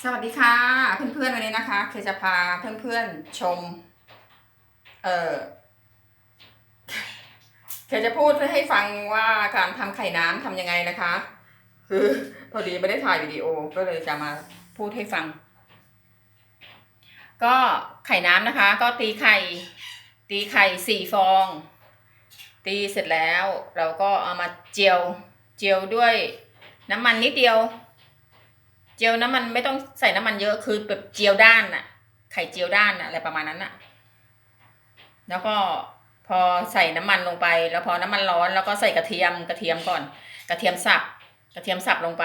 สวัสดีค่ะเพื่อนๆวันนี้นะคะเคจะพาเพื่อนๆชม เออเคจะพูดให้ฟังว่าการทำไข่น้ำทำยังไงนะคะ คือพอดีไม่ได้ถ่ายวิดีโอก็เลยจะมาพูดให้ฟัง ก็ไข่น้ำนะคะ ก็ตีไข่ ตีไข่สี่ฟอง ตีเสร็จแล้ว เราก็เอามาเจียวเจียวด้วยน้ำมันนิดเดียว เจียวน้ำมันไม่ต้องใส่น้ำมันเยอะคือแบบเจียวด้านน่ะไข่เจียวด้านน่ะอะไรประมาณนั้นน่ะแล้วก็พอใส่น้ำมันลงไป แล้วพอน้ำมันร้อนแล้วก็ใส่กระเทียมกระเทียมก่อน กระเทียมสับกระเทียมสับลงไป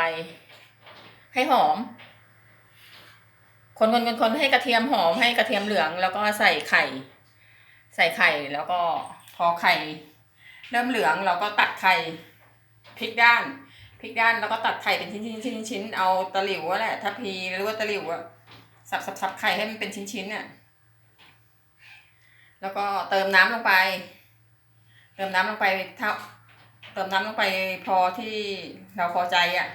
ให้หอม คนคนคนคนให้กระเทียมหอมให้กระเทียมเหลือง แล้วก็ใส่ไข่ ใส่ไข่แล้วก็พอไข่ เริ่มเหลืองเราก็ตัดไข่พลิกด้าน พลิกด้านแล้วก็ตัดไข่เป็นชิ้นชิ้นชิ้นชิ้นเอาตะหลิวอะแหละทัพพีหรือว่าตะหลิวอะสับสับสับไข่ให้มันเป็นชิ้นชิ้นเนี่ยแล้วก็เติมน้ำลงไป เติมน้ำลงไปเท่าเติมน้ำลงไปพอที่เราพอใจอะ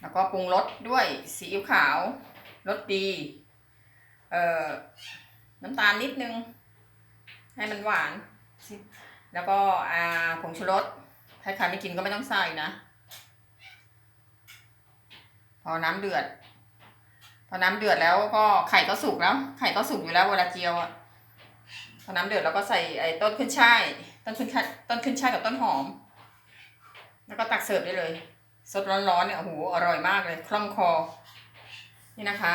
แล้วก็ปรุงรสด้วยซีอิ๊วขาวรสดี เอ่อ น้ำตาลนิดนึง ให้มันหวาน แล้วก็อ่าผงชูรส ถ้าใครไม่กินก็ไม่ต้องใส่นะ พอน้ำเดือด พอน้ำเดือดแล้วก็ไข่ก็สุกแล้ว ไข่ก็สุกอยู่แล้วเวลาเจียวอะพอน้ำเดือดเราก็ใส่ไอ้ต้นขึ้นช่ายต้นขึ้นช่ายต้นขึ้นช่ายกับต้นหอม แล้วก็ตักเสิร์ฟได้เลยสดร้อนๆเนี่ยโอ้โหอร่อยมากเลยคล่องคอ นี่นะคะ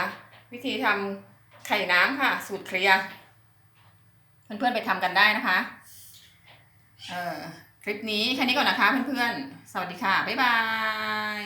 วิธีทำไข่น้ำค่ะ สูตรเคลียร์เพื่อนๆไปทำกันได้นะคะ เออ คลิปนี้แค่นี้ก่อนนะคะเพื่อนๆ สวัสดีค่ะ บ๊ายบาย